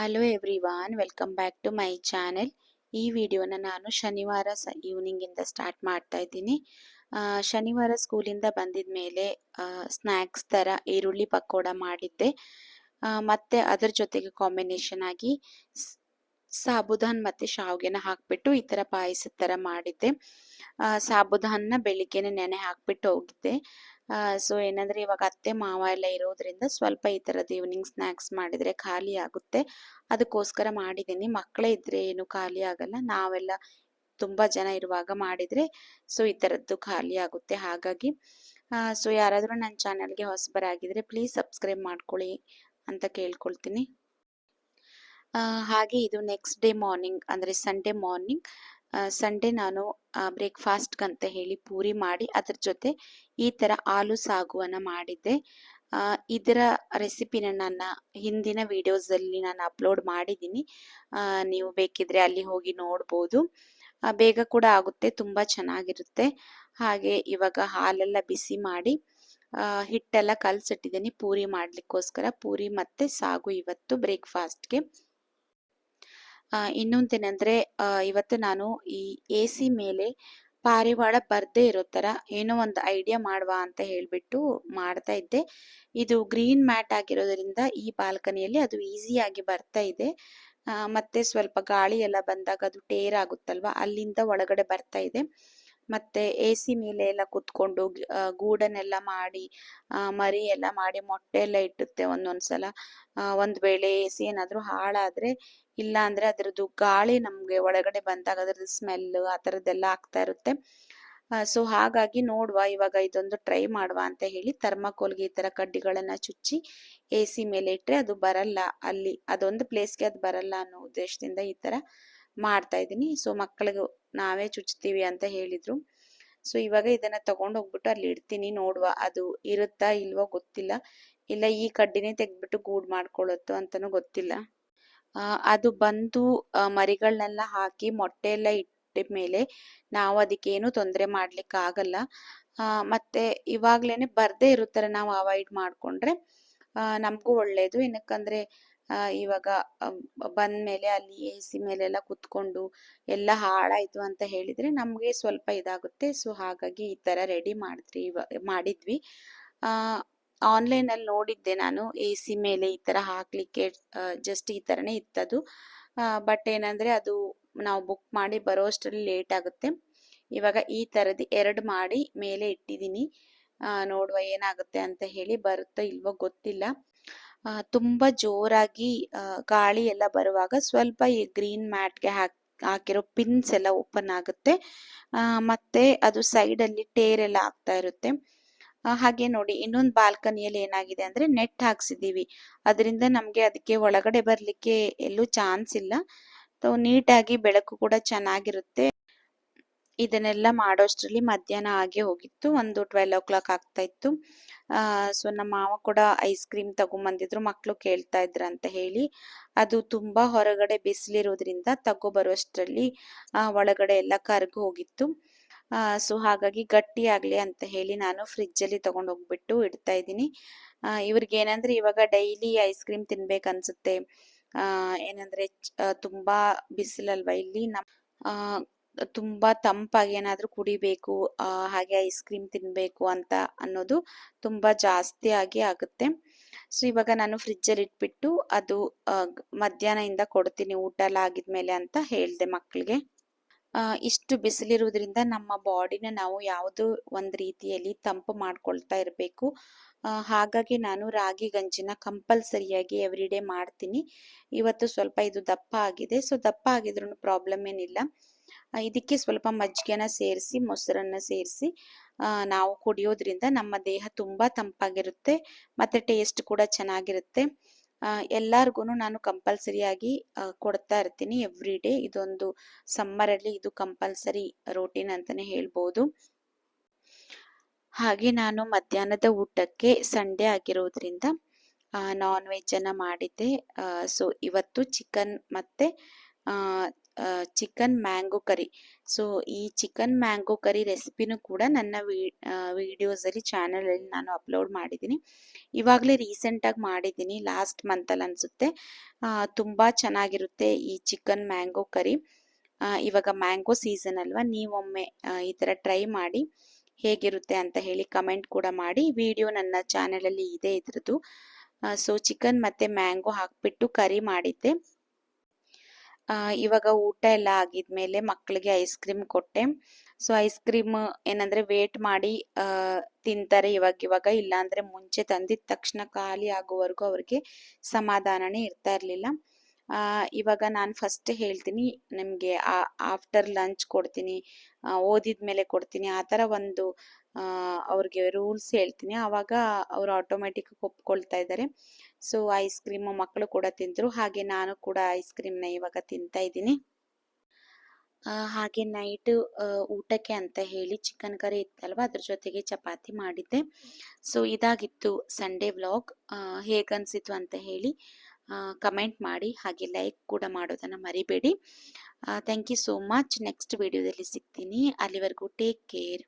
Hello everyone welcome back to my channel ಈ ವಿಡಿಯೋನ ನಾನು ಶನಿವಾರ ಸ ಈವ್ನಿಂಗಿಂದ ಸ್ಟಾರ್ಟ್ ಮಾಡ್ತಾ ಇದ್ದೀನಿ. ಶನಿವಾರ ಸ್ಕೂಲಿಂದ ಬಂದಿದ ಮೇಲೆ ಸ್ನ್ಯಾಕ್ಸ್ ಥರ ಈರುಳ್ಳಿ ಪಕೋಡ ಮಾಡಿದ್ದೆ. ಮತ್ತು ಅದರ ಜೊತೆಗೆ ಕಾಂಬಿನೇಷನ್ ಆಗಿ ಸಾಬುದಾನ್ ಮತ್ತೆ ಶಾವ್ಗೆನ ಹಾಕ್ಬಿಟ್ಟು ಈ ಥರ ಪಾಯಸದ ಥರ ಮಾಡಿದ್ದೆ. ಸಾಬುದಾನ್ನ ಬೆಳಿಗ್ಗೆನೆ ನೆನೆ ಹಾಕ್ಬಿಟ್ಟು ಹೋಗಿದ್ದೆ. ಸೊ ಏನಂದ್ರೆ ಇವಾಗ ಅತ್ತೆ ಮಾವ ಎಲ್ಲ ಇರೋದ್ರಿಂದ ಸ್ವಲ್ಪ ಈ ಥರದ್ದು ಈವ್ನಿಂಗ್ ಸ್ನ್ಯಾಕ್ಸ್ ಮಾಡಿದ್ರೆ ಖಾಲಿ ಆಗುತ್ತೆ. ಅದಕ್ಕೋಸ್ಕರ ಮಾಡಿದ್ದೀನಿ. ಮಕ್ಕಳೇ ಇದ್ರೆ ಏನು ಖಾಲಿ ಆಗಲ್ಲ. ನಾವೆಲ್ಲ ತುಂಬಾ ಜನ ಇರುವಾಗ ಮಾಡಿದ್ರೆ ಸೊ ಈ ಥರದ್ದು ಖಾಲಿ ಆಗುತ್ತೆ ಹಾಗಾಗಿ. ಸೊ ಯಾರಾದರೂ ನನ್ನ ಚಾನಲ್ಗೆ ಹೊಸಬರಾಗಿದ್ರೆ ಪ್ಲೀಸ್ ಸಬ್ಸ್ಕ್ರೈಬ್ ಮಾಡ್ಕೊಳ್ಳಿ ಅಂತ ಕೇಳ್ಕೊಳ್ತೀನಿ. ಹಾಗೆ ಇದು ನೆಕ್ಸ್ಟ್ ಡೇ ಮಾರ್ನಿಂಗ್ ಅಂದರೆ ಸಂಡೇ ಮಾರ್ನಿಂಗ್ ಸಂಡೇ ನಾನು ಬ್ರೇಕ್ಫಾಸ್ಟ್ಗೆ ಅಂತ ಹೇಳಿ ಪೂರಿ ಮಾಡಿ ಅದ್ರ ಜೊತೆ ಈ ಥರ ಆಲೂ ಸಾಗುವನ್ನ ಮಾಡಿದ್ದೆ. ಇದರ ರೆಸಿಪಿನ ನನ್ನ ಹಿಂದಿನ ವಿಡಿಯೋಸಲ್ಲಿ ನಾನು ಅಪ್ಲೋಡ್ ಮಾಡಿದ್ದೀನಿ. ನೀವು ಬೇಕಿದ್ರೆ ಅಲ್ಲಿ ಹೋಗಿ ನೋಡ್ಬೋದು. ಬೇಗ ಕೂಡ ಆಗುತ್ತೆ, ತುಂಬ ಚೆನ್ನಾಗಿರುತ್ತೆ. ಹಾಗೆ ಇವಾಗ ಹಾಲೆಲ್ಲ ಬಿಸಿ ಮಾಡಿ ಹಿಟ್ಟೆಲ್ಲ ಕಲಸಿಟ್ಟಿದ್ದೀನಿ ಪೂರಿ ಮಾಡ್ಲಿಕ್ಕೋಸ್ಕರ. ಪೂರಿ ಮತ್ತೆ ಸಾಗು ಇವತ್ತು ಬ್ರೇಕ್ಫಾಸ್ಟ್ಗೆ ಇನ್ನೊಂದೇನೆಂದ್ರೆ ಇವತ್ತು ನಾನು ಈ ಎ ಸಿ ಮೇಲೆ ಪಾರಿವಾಳ ಬರ್ದೇ ಇರೋ ತರ ಏನೋ ಒಂದು ಐಡಿಯಾ ಮಾಡುವ ಅಂತ ಹೇಳ್ಬಿಟ್ಟು ಮಾಡ್ತಾ ಇದ್ದೆ. ಇದು ಗ್ರೀನ್ ಮ್ಯಾಟ್ ಆಗಿರೋದ್ರಿಂದ ಈ ಬಾಲ್ಕನಿಯಲ್ಲಿ ಅದು ಈಸಿಯಾಗಿ ಬರ್ತಾ ಇದೆ. ಮತ್ತೆ ಸ್ವಲ್ಪ ಗಾಳಿ ಎಲ್ಲ ಬಂದಾಗ ಅದು ಟೇರ್ ಆಗುತ್ತಲ್ವಾ ಅಲ್ಲಿಂದ ಒಳಗಡೆ ಬರ್ತಾ ಇದೆ. ಮತ್ತೆ ಎ ಸಿ ಮೇಲೆ ಎಲ್ಲ ಕುತ್ಕೊಂಡು ಗೂಡನ್ನೆಲ್ಲ ಮಾಡಿ ಮರಿ ಎಲ್ಲ ಮಾಡಿ ಮೊಟ್ಟೆ ಎಲ್ಲ ಇಟ್ಟುತ್ತೆ ಒಂದೊಂದ್ಸಲ. ಒಂದು ವೇಳೆ ಎ ಸಿ ಏನಾದ್ರೂ ಹಾಳಾದ್ರೆ, ಇಲ್ಲ ಅಂದ್ರೆ ಅದ್ರದ್ದು ಗಾಳಿ ನಮ್ಗೆ ಒಳಗಡೆ ಬಂದಾಗ ಅದ್ರದ್ದು ಸ್ಮೆಲ್ ಆ ಥರದ್ದೆಲ್ಲ ಆಗ್ತಾ ಇರುತ್ತೆ. ಸೊ ಹಾಗಾಗಿ ನೋಡುವ, ಇವಾಗ ಇದೊಂದು ಟ್ರೈ ಮಾಡುವ ಅಂತ ಹೇಳಿ ಥರ್ಮಾಕೋಲ್ಗೆ ಈ ತರ ಕಡ್ಡಿಗಳನ್ನ ಚುಚ್ಚಿ ಎ ಸಿ ಮೇಲೆ ಇಟ್ರೆ ಅದು ಬರಲ್ಲ ಅಲ್ಲಿ, ಅದೊಂದು ಪ್ಲೇಸ್ಗೆ ಅದು ಬರಲ್ಲ ಅನ್ನೋ ಉದ್ದೇಶದಿಂದ ಈ ತರ ಮಾಡ್ತಾ ಇದ್ದೀನಿ. ಸೊ ಮಕ್ಕಳಿಗೂ ನಾವೇ ಚುಚ್ತೀವಿ ಅಂತ ಹೇಳಿದ್ರು. ಸೊ ಇವಾಗ ಇದನ್ನ ತಗೊಂಡ್ ಹೋಗ್ಬಿಟ್ಟು ಅಲ್ಲಿ ಇಡ್ತೀನಿ ನೋಡುವ. ಅದು ಇರುತ್ತಾ ಇಲ್ವೋ ಗೊತ್ತಿಲ್ಲ. ಇಲ್ಲ, ಈ ಕಡ್ಡಿನೇ ತೆಗ್ದ್ಬಿಟ್ಟು ಗೂಡ್ ಮಾಡ್ಕೊಳ್ಳುತ್ತೋ ಅಂತಾನೂ ಗೊತ್ತಿಲ್ಲ. ಅದು ಬಂದು ಮರಿಗಳನ್ನೆಲ್ಲ ಹಾಕಿ ಮೊಟ್ಟೆ ಎಲ್ಲ ಇಟ್ಟ ಮೇಲೆ ನಾವು ಅದಕ್ಕೇನು ತೊಂದರೆ ಮಾಡ್ಲಿಕ್ಕೆ ಆಗಲ್ಲ. ಮತ್ತೆ ಇವಾಗ್ಲೇನೆ ಬರ್ದೇ ಇರುತ್ತಾರೆ ತರ ನಾವು ಅವಾಯ್ಡ್ ಮಾಡ್ಕೊಂಡ್ರೆ. ನಮಗೂ ಒಳ್ಳೇದು. ಏನಕ್ಕಂದ್ರೆ ಇವಾಗ ಬಂದ್ಮೇಲೆ ಅಲ್ಲಿ ಎ ಸಿ ಮೇಲೆಲ್ಲ ಕುತ್ಕೊಂಡು ಎಲ್ಲ ಹಾಳಾಯಿತು ಅಂತ ಹೇಳಿದ್ರೆ ನಮಗೆ ಸ್ವಲ್ಪ ಇದಾಗುತ್ತೆ. ಸೊ, ಹಾಗಾಗಿ ಈ ತರ ರೆಡಿ ಮಾಡಿದ್ರಿ ಮಾಡಿದ್ವಿ. ಆನ್ಲೈನಲ್ಲಿ ನೋಡಿದ್ದೆ ನಾನು ಎ ಸಿ ಮೇಲೆ ಈ ತರ ಹಾಕ್ಲಿಕ್ಕೆ ಜಸ್ಟ್ ಈ ತರನೇ ಇತ್ತದು. ಬಟ್ ಏನಂದ್ರೆ ಅದು ನಾವು ಬುಕ್ ಮಾಡಿ ಬರೋ ಅಷ್ಟರಲ್ಲಿ ಲೇಟ್ ಆಗುತ್ತೆ. ಇವಾಗ ಈ ಥರದ್ದು ಎರಡು ಮಾಡಿ ಮೇಲೆ ಇಟ್ಟಿದ್ದೀನಿ. ನೋಡುವ ಏನಾಗುತ್ತೆ ಅಂತ ಹೇಳಿ ಬರುತ್ತೋ ಇಲ್ವೋ ಗೊತ್ತಿಲ್ಲ. ತುಂಬಾ ಜೋರಾಗಿ ಗಾಳಿ ಎಲ್ಲ ಬರುವಾಗ ಸ್ವಲ್ಪ ಈ ಗ್ರೀನ್ ಮ್ಯಾಟ್ಗೆ ಹಾಕಿ, ಹಾಕಿರೋ ಪಿನ್ಸ್ ಎಲ್ಲ ಓಪನ್ ಆಗುತ್ತೆ. ಮತ್ತೆ ಅದು ಸೈಡ್ ಅಲ್ಲಿ ಟೇರ್ ಎಲ್ಲ ಆಗ್ತಾ ಇರುತ್ತೆ. ಹಾಗೆ ನೋಡಿ, ಇನ್ನೊಂದು ಬಾಲ್ಕನಿಯಲ್ಲಿ ಏನಾಗಿದೆ ಅಂದ್ರೆ ನೆಟ್ ಹಾಕ್ಸಿದೀವಿ ಅದರಿಂದ ನಮಗೆ ಅದಕ್ಕೆ ಒಳಗಡೆ ಬರ್ಲಿಕ್ಕೆ ಎಲ್ಲೂ ಚಾನ್ಸ್ ಇಲ್ಲ. ನೀಟಾಗಿ ಬೆಳಕು ಕೂಡ ಚೆನ್ನಾಗಿರುತ್ತೆ. ಇದನ್ನೆಲ್ಲ ಮಾಡೋಷ್ಟರಲ್ಲಿ ಮಧ್ಯಾಹ್ನ ಆಗಿ ಹೋಗಿತ್ತು. ಒಂದು ಟ್ವೆಲ್ ಓ ಕ್ಲಾಕ್ ಆಗ್ತಾ ಇತ್ತು. ಸೊ ನಮ್ಮ ಮಾವ ಕೂಡ ಐಸ್ ಕ್ರೀಮ್ ತಗೊಂಬಂದಿದ್ರು. ಮಕ್ಕಳು ಕೇಳ್ತಾ ಇದ್ರು ಅಂತ ಹೇಳಿ. ಅದು ತುಂಬಾ ಹೊರಗಡೆ ಬಿಸಿಲಿರೋದ್ರಿಂದ ತಗೋ ಬರುವಷ್ಟರಲ್ಲಿ ಒಳಗಡೆ ಎಲ್ಲ ಕರ್ಗು ಹೋಗಿತ್ತು. ಸೊ ಹಾಗಾಗಿ ಗಟ್ಟಿ ಆಗ್ಲಿ ಅಂತ ಹೇಳಿ ನಾನು ಫ್ರಿಜ್ ಅಲ್ಲಿ ತಗೊಂಡ್ ಹೋಗ್ಬಿಟ್ಟು ಇಡ್ತಾ ಇದ್ದೀನಿ. ಇವ್ರಿಗೆ ಏನಂದ್ರೆ ಇವಾಗ ಡೈಲಿ ಐಸ್ ಕ್ರೀಮ್ ತಿನ್ಬೇಕು ಅನ್ಸುತ್ತೆ ಆ ಏನಂದ್ರೆ ತುಂಬಾ ಬಿಸಿಲಲ್ವಾ ಇಲ್ಲಿ ನಮ್ ಆ, ತುಂಬಾ ತಂಪಾಗಿ ಏನಾದರೂ ಕುಡಿಬೇಕು ಹಾಗೆ ಐಸ್ ಕ್ರೀಮ್ ತಿನ್ನಬೇಕು ಅಂತ ಅನ್ನೋದು ತುಂಬಾ ಜಾಸ್ತಿ ಆಗಿ ಆಗುತ್ತೆ. ಸೊ ಇವಾಗ ನಾನು ಫ್ರಿಜ್ಜಲ್ಲಿ ಇಟ್ಬಿಟ್ಟು ಅದು ಮಧ್ಯಾಹ್ನದಿಂದ ಕೊಡ್ತೀನಿ ಊಟ ಎಲ್ಲ ಆಗಿದ್ಮೇಲೆ ಅಂತ ಹೇಳ್ದೆ ಮಕ್ಕಳಿಗೆ ಇಷ್ಟು ಬಿಸಿಲಿರುವುದರಿಂದ ನಮ್ಮ ಬಾಡಿನ ನಾವು ಯಾವುದೋ ಒಂದು ರೀತಿಯಲ್ಲಿ ತಂಪು ಮಾಡ್ಕೊಳ್ತಾ ಇರಬೇಕು. ಹಾಗಾಗಿ ನಾನು ರಾಗಿ ಗಂಜಿನ ಕಂಪಲ್ಸರಿಯಾಗಿ ಎವ್ರಿಡೇ ಮಾಡ್ತೀನಿ. ಇವತ್ತು ಸ್ವಲ್ಪ ಇದು ದಪ್ಪ ಆಗಿದೆ. ಸೊ ದಪ್ಪ ಆಗಿದ್ರೂ ಪ್ರಾಬ್ಲಮ್ ಏನಿಲ್ಲ. ಇದಕ್ಕೆ ಸ್ವಲ್ಪ ಮಜ್ಜಿಗೆನ ಸೇರಿಸಿ, ಮೊಸರನ್ನ ಸೇರಿಸಿ ನಾವು ಕುಡಿಯೋದ್ರಿಂದ ನಮ್ಮ ದೇಹ ತುಂಬಾ ತಂಪಾಗಿರುತ್ತೆ, ಮತ್ತೆ ಟೇಸ್ಟ್ ಕೂಡ ಚೆನ್ನಾಗಿರುತ್ತೆ. ಎಲ್ಲರಿಗೂ ನಾನು ಕಂಪಲ್ಸರಿಯಾಗಿ ಕೊಡ್ತಾ ಇರ್ತೀನಿ ಎವ್ರಿ ಡೇ ಇದೊಂದು ಸಮ್ಮರ್ ಅಲ್ಲಿ ಇದು ಕಂಪಲ್ಸರಿ ರೋಟೀನ್ ಅಂತಾನೆ ಹೇಳ್ಬೋದು. ಹಾಗೆ ನಾನು ಮಧ್ಯಾಹ್ನದ ಊಟಕ್ಕೆ ಸಂಡೇ ಆಗಿರೋದ್ರಿಂದ ನಾನ್ ವೆಜ್ ಅನ್ನ ಮಾಡಿದ್ದೆ. ಸೊ ಇವತ್ತು ಚಿಕನ್ ಮತ್ತೆ ಚಿಕನ್ ಮ್ಯಾಂಗೋ ಕರಿ ಸೊ ಈ ಚಿಕನ್ ಮ್ಯಾಂಗೋ ಕರಿ ರೆಸಿಪಿನೂ ಕೂಡ ನನ್ನ ವಿಡಿಯೋಸಲ್ಲಿ ಚಾನಲಲ್ಲಿ ನಾನು ಅಪ್ಲೋಡ್ ಮಾಡಿದ್ದೀನಿ. ಇವಾಗಲೇ ರೀಸೆಂಟಾಗಿ ಮಾಡಿದ್ದೀನಿ. ಲಾಸ್ಟ್ ಮಂತಲ್ಲಿ ಅನಿಸುತ್ತೆ. ತುಂಬ ಚೆನ್ನಾಗಿರುತ್ತೆ ಈ ಚಿಕನ್ ಮ್ಯಾಂಗೋ ಕರಿ ಇವಾಗ ಮ್ಯಾಂಗೋ ಸೀಸನ್ ಅಲ್ವಾ? ನೀವೊಮ್ಮೆ ಈ ಥರ ಟ್ರೈ ಮಾಡಿ ಹೇಗಿರುತ್ತೆ ಅಂತ ಹೇಳಿ ಕಮೆಂಟ್ ಕೂಡ ಮಾಡಿ. ವಿಡಿಯೋ ನನ್ನ ಚಾನಲಲ್ಲಿ ಇದೆ ಇದ್ರದ್ದು. ಸೊ ಚಿಕನ್ ಮತ್ತು ಮ್ಯಾಂಗೋ ಹಾಕಿಬಿಟ್ಟು ಕರಿ ಮಾಡಿದ್ದೆ. ಇವಾಗ ಊಟ ಎಲ್ಲ ಆಗಿದ್ಮೇಲೆ ಮಕ್ಕಳಿಗೆ ಐಸ್ ಕ್ರೀಮ್ ಕೊಟ್ಟೆ. ಸೊ ಐಸ್ ಕ್ರೀಮ್ ಏನಂದ್ರೆ ವೇಟ್ ಮಾಡಿ ತಿಂತಾರೆ ಇವಾಗ ಇವಾಗ ಇಲ್ಲಾಂದ್ರೆ ಮುಂಚೆ ತಂದಿದ ತಕ್ಷಣ ಖಾಲಿ ಆಗುವವರೆಗೂ ಅವ್ರಿಗೆ ಸಮಾಧಾನನೇ ಇರ್ತಾ ಇರಲಿಲ್ಲ. ಇವಾಗ ನಾನು ಫಸ್ಟ್ ಹೇಳ್ತೀನಿ, ನಿಮಗೆ ಆಫ್ಟರ್ ಲಂಚ್ ಕೊಡ್ತೀನಿ ಓದಿದ ಮೇಲೆ ಕೊಡ್ತೀನಿ, ಆ ಥರ ಒಂದು ಅವ್ರಿಗೆ ರೂಲ್ಸ್ ಹೇಳ್ತೀನಿ. ಆವಾಗ ಅವರು ಆಟೋಮೆಟಿಕ್ ಒಪ್ಕೊಳ್ತಾ ಇದ್ದಾರೆ ಸೊ ಐಸ್ ಕ್ರೀಮ್ ಮಕ್ಕಳು ಕೂಡ ತಿಂದರು, ಹಾಗೆ ನಾನು ಕೂಡ ಐಸ್ ಕ್ರೀಮ್ನ ಇವಾಗ ತಿಂತಾ ಇದ್ದೀನಿ. ಹಾಗೆ ನೈಟ್ ಊಟಕ್ಕೆ ಅಂತ ಹೇಳಿ ಚಿಕನ್ ಕರಿ ಇತ್ತಲ್ವ, ಅದ್ರ ಜೊತೆಗೆ ಚಪಾತಿ ಮಾಡಿದ್ದೆ. ಸೊ ಇದಾಗಿತ್ತು ಸಂಡೇ ವ್ಲಾಗ್ ಹೇಗನ್ಸಿತ್ತು ಅಂತ ಹೇಳಿ ಕಮೆಂಟ್ ಮಾಡಿ ಹಾಗೆ ಲೈಕ್ ಕೂಡ ಮಾಡೋದನ್ನು ಮರಿಬೇಡಿ. Thank you so much next ವಿಡಿಯೋದಲ್ಲಿ ಸಿಗ್ತೀನಿ. ಅಲ್ಲಿವರೆಗೂ ಟೇಕ್ ಕೇರ್